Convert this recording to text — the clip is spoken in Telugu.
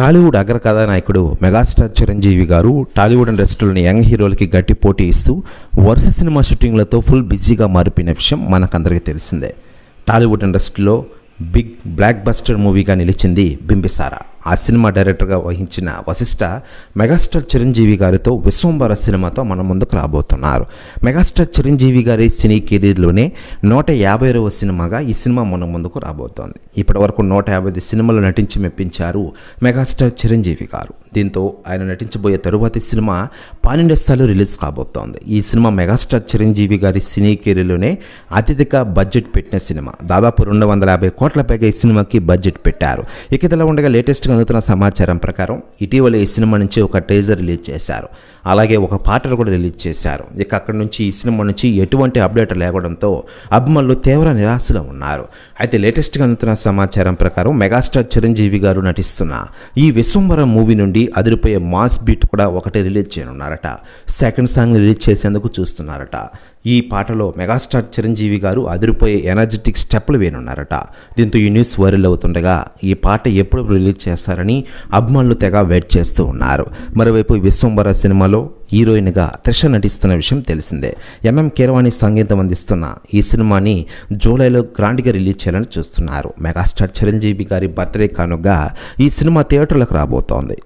టాలీవుడ్ అగ్ర కథానాయకుడు మెగాస్టార్ చిరంజీవి గారు టాలీవుడ్ ఇండస్ట్రీలోని యంగ్ హీరోలకి గట్టి పోటీ ఇస్తూ వరుస సినిమా షూటింగ్లతో ఫుల్ బిజీగా మారిపోయిన విషయం మనకందరికీ తెలిసిందే. టాలీవుడ్ ఇండస్ట్రీలో బిగ్ బ్లాక్ బస్టర్ మూవీగా నిలిచింది బింబిసారా. ఆ సినిమా డైరెక్టర్గా వహించిన వశిష్ఠ మెగాస్టార్ చిరంజీవి గారితో విశ్వంబర సినిమాతో మన ముందుకు రాబోతున్నారు. మెగాస్టార్ చిరంజీవి గారి సినీ కెరీర్లోనే నూట యాభైరవ సినిమాగా ఈ సినిమా మన ముందుకు రాబోతోంది. ఇప్పటి వరకు నూట యాభై సినిమాలు నటించి మెప్పించారు మెగాస్టార్ చిరంజీవి గారు. దీంతో ఆయన నటించబోయే తరువాతి సినిమా పానిండెస్తాలో రిలీజ్ కాబోతోంది. ఈ సినిమా మెగాస్టార్ చిరంజీవి గారి సినీ కెరీర్లోనే అత్యధిక బడ్జెట్ పెట్టిన సినిమా. దాదాపు రెండు వందల యాభై కోట్ల పైగా ఈ సినిమాకి బడ్జెట్ పెట్టారు. ఇక ఇదిలా ఉండగా అందుతున్న సమాచారం ప్రకారం ఇటీవల ఈ సినిమా నుంచి ఒక టేజర్ రిలీజ్ చేశారు. అలాగే ఒక పాటను కూడా రిలీజ్ చేశారు. ఇక అక్కడి నుంచి ఈ సినిమా నుంచి ఎటువంటి అప్డేట్ లేవడంతో అభిమానులు తీవ్ర నిరాశలో ఉన్నారు. అయితే లేటెస్ట్గా అందుతున్న సమాచారం ప్రకారం మెగాస్టార్ చిరంజీవి గారు నటిస్తున్న ఈ విశ్వంబరం మూవీ నుండి అదిరిపోయే మాస్ బీట్ కూడా ఒకటి రిలీజ్ చేయనున్నారట. సెకండ్ సాంగ్ రిలీజ్ చేసేందుకు చూస్తున్నారట. ఈ పాటలో మెగాస్టార్ చిరంజీవి గారు అదిరిపోయే ఎనర్జెటిక్ స్టెప్లు వేనున్నారట దీంతో ఈ న్యూస్ వైరల్ అవుతుండగా ఈ పాట ఎప్పుడు రిలీజ్ చేస్తారని అభిమానులు తెగ వెయిట్ చేస్తూ ఉన్నారు. మరోవైపు విశ్వంబర సినిమాలో హీరోయిన్గా త్రిష నటిస్తున్న విషయం తెలిసిందే. ఎంఎం కీరవాణి సంగీతం అందిస్తున్న ఈ సినిమాని జూలైలో గ్రాండ్గా రిలీజ్ చేయాలని చూస్తున్నారు. మెగాస్టార్ చిరంజీవి గారి బర్త్డే కానుగా ఈ సినిమా థియేటర్లకు రాబోతోంది.